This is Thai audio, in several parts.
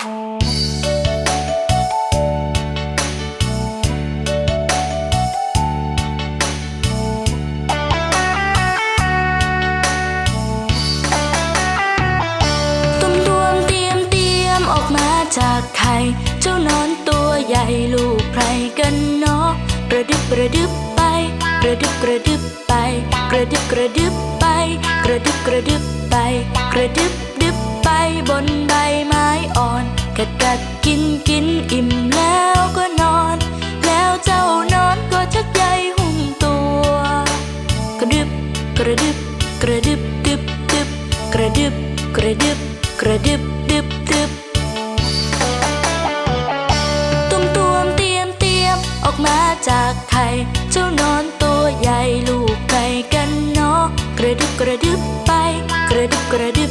ตุ้มตวเตรียมเตรียมออกมาจากไข่เจ้านอนตัวใหญ่ลูกใครกันนาะกระดึบกระดึบไป กระดึบกระดึบไป กระดึบกระดึบไป กระดึบกระดึบไป กระดึบดึบไปบนใบไม้ อ่อนกัดกัดกินกินอิ่มแล้วก็นอน แล้วเจ้านอนก็ชักใยหุ่มตัว กระดึบกระดึบกระดึบดึบดึบกระดึบกระดึบกระดึบดึบดึบตุ้มตวมเตรียมเตรียมออกมาจากไข่เจ้านอนตัวใหญ่ลูกไก่กันนอะกระดึบกระดึบไป กระดึบกระดึบ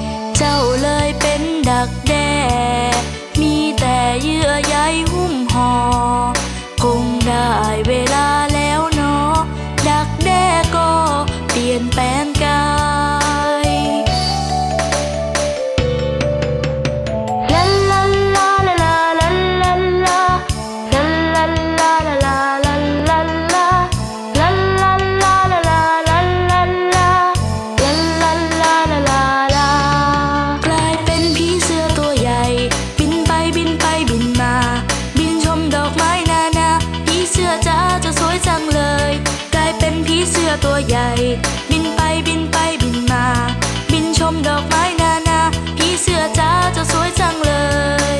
เจ้าเลยเป็นดักแด้มีแต่เยื่อใยหุ้มห่อคงได้เวลือตัวใหญ่ บินไปบินไปบินมา บินชมดอกไม้นานาผีเสื้อจ้าจะสวยจังเลย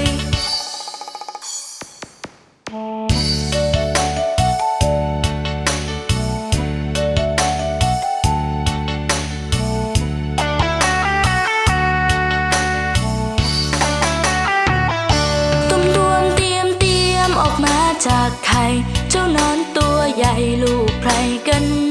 ต้มตวมเตรียมเตรียมออกมาจากไข่เจ้านอนตัวใหญ่ลูกใครกัน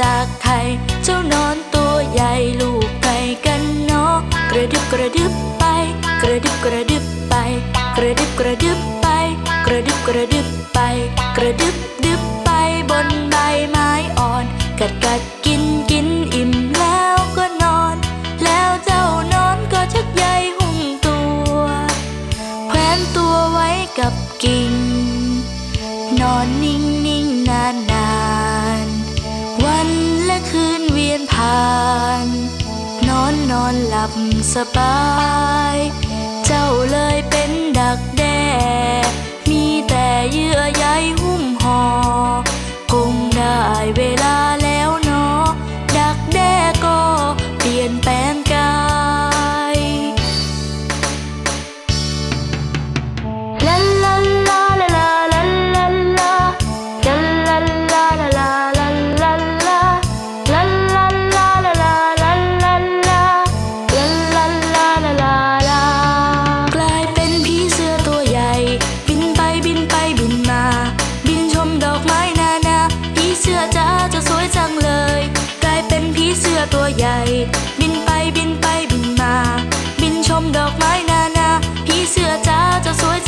จากไข่เจ้านอนตัวใหญ่ลูกไก่กันเนาะกระดึบกระดึบไป กระดึบกระดึบไป กระดึบกระดึบไป กระดึบกระดึบไป กระดึบดึบไปบนใบไม้อ่อน กัดกัดกินกินอิ่มแล้วก็นอน แล้วเจ้านอนก็ชักใยหุ้มตัวแขวนตัวไว้กับกิ่งนอนนิ่ง อนนอนหลับสบาย เจ้าเลย ตัวใหญ่ บินไปบินไปบินมา บินชมดอกไม้นานา พี่เสื้อจ้าจะสวย